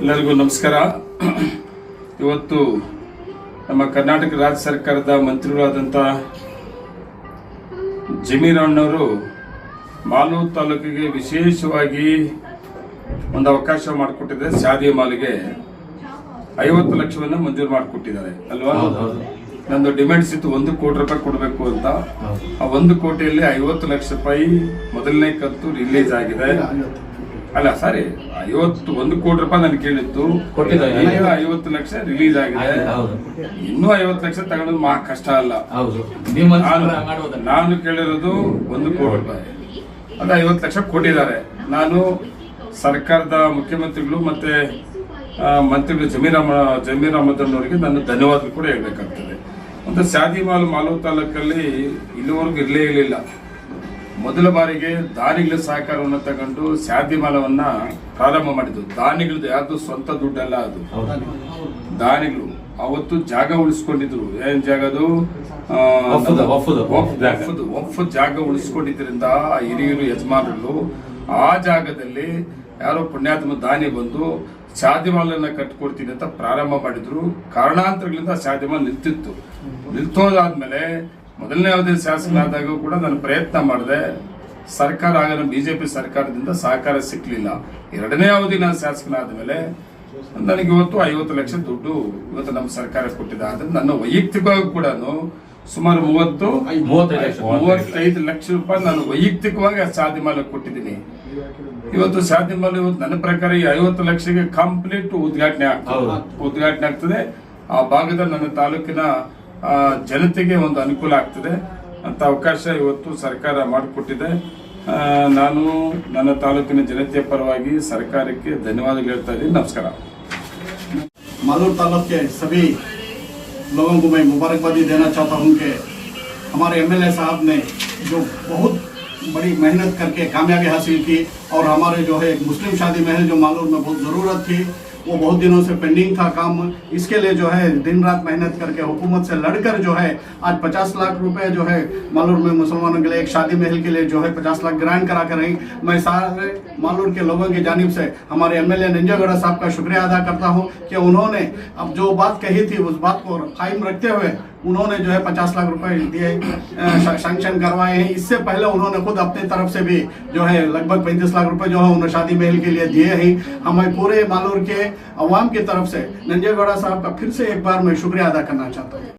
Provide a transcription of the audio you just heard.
ಎಲ್ಲರಿಗೂ ನಮಸ್ಕಾರ. ಇವತ್ತು ನಮ್ಮ ಕರ್ನಾಟಕ ರಾಜ್ಯ ಸರ್ಕಾರದ ಮಂತ್ರಿಗಳಾದಂಥ ಜಮೀರಣ್ಣವರು ಮಾಲೂರು ತಾಲೂಕಿಗೆ ವಿಶೇಷವಾಗಿ ಒಂದು ಅವಕಾಶ ಮಾಡಿಕೊಟ್ಟಿದೆ ಶಾದಿ ಮಾಲಿಗೆ ಐವತ್ತು ಲಕ್ಷವನ್ನು ಮಂಜೂರು ಮಾಡಿಕೊಟ್ಟಿದ್ದಾರೆ. ಅಲ್ವಾ? ನಂದು ಡಿಮ್ಯಾಂಡ್ಸ್ ಇತ್ತು ಒಂದು ಕೋಟಿ ರೂಪಾಯಿ ಕೊಡಬೇಕು ಅಂತ. ಆ ಒಂದು ಕೋಟಿಯಲ್ಲಿ ಐವತ್ತು ಲಕ್ಷ ರೂಪಾಯಿ ಮೊದಲನೇ ಕಂತು ರಿಲೀಸ್ ಆಗಿದೆ. ಅಲ್ಲ ಸಾರಿ ಐವತ್ತು ಒಂದು ಕೋಟಿ ರೂಪಾಯಿ ನಾನು ಕೇಳಿತ್ತು. ಈಗ ಐವತ್ತು ಲಕ್ಷ ರಿಲೀಸ್ ಆಗಿದೆ. ಇನ್ನೂ ಐವತ್ತು ಲಕ್ಷ ತಗೊಳ್ಳೋದು ಮಹಾ ಕಷ್ಟ ಅಲ್ಲ. ನಾನು ಕೇಳಿರೋದು ಒಂದು ಕೋಟಿ ರೂಪಾಯಿ. ಅದು ಐವತ್ತು ಲಕ್ಷ ಕೊಟ್ಟಿದ್ದಾರೆ. ನಾನು ಸರ್ಕಾರದ ಮುಖ್ಯಮಂತ್ರಿಗಳು ಮತ್ತೆ ಮಂತ್ರಿಗಳು ಜಮೀರ್ ಅಹಮ- ಜಮೀರ್ ಅಹಮದ್ ಅವರಿಗೆ ನಾನು ಧನ್ಯವಾದ ಕೂಡ ಹೇಳ್ಬೇಕಾಗ್ತದೆ. ಒಂದು ಶಾದಿ ಮಾಲ್ ಮಾಲೂರು ತಾಲೂಕಲ್ಲಿ ಇಲ್ಲಿವರೆಗೂ ಇರಲೇ ಇರಲಿಲ್ಲ. ಮೊದಲ ಬಾರಿಗೆ ದಾನಿಗಳ ಸಹಕಾರವನ್ನು ತಗೊಂಡು ಶಾದಿ ಮಾಲವನ್ನ ಪ್ರಾರಂಭ ಮಾಡಿದ್ದು. ದಾನಿಗಳದ್ದು ಯಾವ್ದು ಸ್ವಂತ ದುಡ್ಡಲ್ಲ ಅದು. ದಾನಿಗಳು ಅವತ್ತು ಜಾಗ ಉಳಿಸ್ಕೊಂಡಿದ್ರು. ಏನ್ ಜಾಗ ಅದು? ಒಫ್ ಜಾಗ ಉಳಿಸ್ಕೊಂಡಿದ್ರಿಂದ ಆ ಹಿರಿಯರು ಯಜಮಾನರು ಆ ಜಾಗದಲ್ಲಿ ಯಾರೋ ಪುಣ್ಯಾತ್ಮ ದಾನಿ ಬಂದು ಶಾದಿಮಾಲನ್ನ ಕಟ್ಕೊಡ್ತೀನಿ ಅಂತ ಪ್ರಾರಂಭ ಮಾಡಿದ್ರು. ಕಾರಣಾಂತರಗಳಿಂದ ಶಾದಿಮಾಲ್ ನಿಂತಿತ್ತು. ನಿಲ್ತೋದಾದ್ಮೇಲೆ ಮೊದಲನೇ ಅವಧಿ ಶಾಸಕನಾದಾಗೂ ಕೂಡ ನಾನು ಪ್ರಯತ್ನ ಮಾಡಿದೆ ಸರ್ಕಾರ ಆಗ ಬಿಜೆಪಿ ಸರ್ಕಾರದಿಂದ ಸಹಕಾರ ಸಿಕ್ಕಲಿಲ್ಲ ಎರಡನೇ ಅವಧಿ ನಾನು ಶಾಸಕನಾದ ಮೇಲೆ ನನಗೆ ಇವತ್ತು ಐವತ್ತು ಲಕ್ಷ ದುಡ್ಡು ಇವತ್ತು ನಮ್ಮ ಸರ್ಕಾರ ಕೊಟ್ಟಿದೆ. ಆದ್ರೆ ನನ್ನ ವೈಯಕ್ತಿಕವಾಗಿ ಕೂಡ ಸುಮಾರು ಮೂವತ್ತು ಮೂವತ್ತೈದು ಲಕ್ಷ. ರೂಪಾಯಿ ನಾನು ವೈಯಕ್ತಿಕವಾಗಿ ಆ ಶಾದಿ ಮಾಲ ಕೊಟ್ಟಿದ್ದೀನಿ. ಇವತ್ತು ಶಾದಿ ಮಾಲ ಇವತ್ತು ನನ್ನ ಪ್ರಕಾರ ಈ ಐವತ್ತು ಲಕ್ಷಕ್ಕೆ ಕಂಪ್ಲೀಟ್ ಉದ್ಘಾಟನೆ ಆಗ್ತದೆ. ಉದ್ಘಾಟನೆ ಆಗ್ತದೆ. ಆ ಭಾಗದ ನನ್ನ ತಾಲೂಕಿನ ಜನತೆಗೆ ಒಂದು ಅನುಕೂಲ ಆಗ್ತದೆ ಅಂತ ಅವಕಾಶ ಇವತ್ತು ಸರ್ಕಾರ ಮಾಡಿಕೊಟ್ಟಿದೆ ಆ, ನಾನು ನನ್ನ ತಾಲೂಕಿನ ಜನತೆಯ ಪರವಾಗಿ ಸರ್ಕಾರಕ್ಕೆ ಧನ್ಯವಾದಗಳು ಹೇಳ್ತಾ ಇದ್ದೀನಿ ನಮಸ್ಕಾರ मालूर तालुक के सभी लोगों को मैं मुबारकबादी देना चाहता हूं कि हमारे एमएलए साहब ने जो बहुत बड़ी मेहनत करके कामयाबी हासिल की और हमारे जो है मुस्लिम शादी महल जो मालूर में बहुत ज़रूरत थी वो बहुत दिनों से पेंडिंग था काम। इसके लिए जो है दिन रात मेहनत करके, हुकूमत से लड़कर जो है, आज 50 लाख रुपए जो है, मालूर में मुसलमानों के लिए, एक शादी महल के लिए जो है 50 लाख ग्रांट करा कर रही। मैं सारे मालूर के लोगों की जानब से, हमारे एमएलए नंजागढ़ साहब का शुक्रिया अदा करता हूँ कि उन्होंने अब जो बात कही थी, उस बात को कायम रखते हुए उन्होंने जो है 50 लाख रुपए दिए सैंक्शन करवाए हैं। इससे पहले उन्होंने खुद अपनी तरफ़ से भी जो है लगभग 35 लाख रुपए जो है उन्होंने शादी महल के लिए दिए हैं। हमें पूरे मालूर के अवाम की तरफ़ से नंजेगौड़ा साहब का फिर से एक बार मैं शुक्रिया अदा करना चाहता हूँ।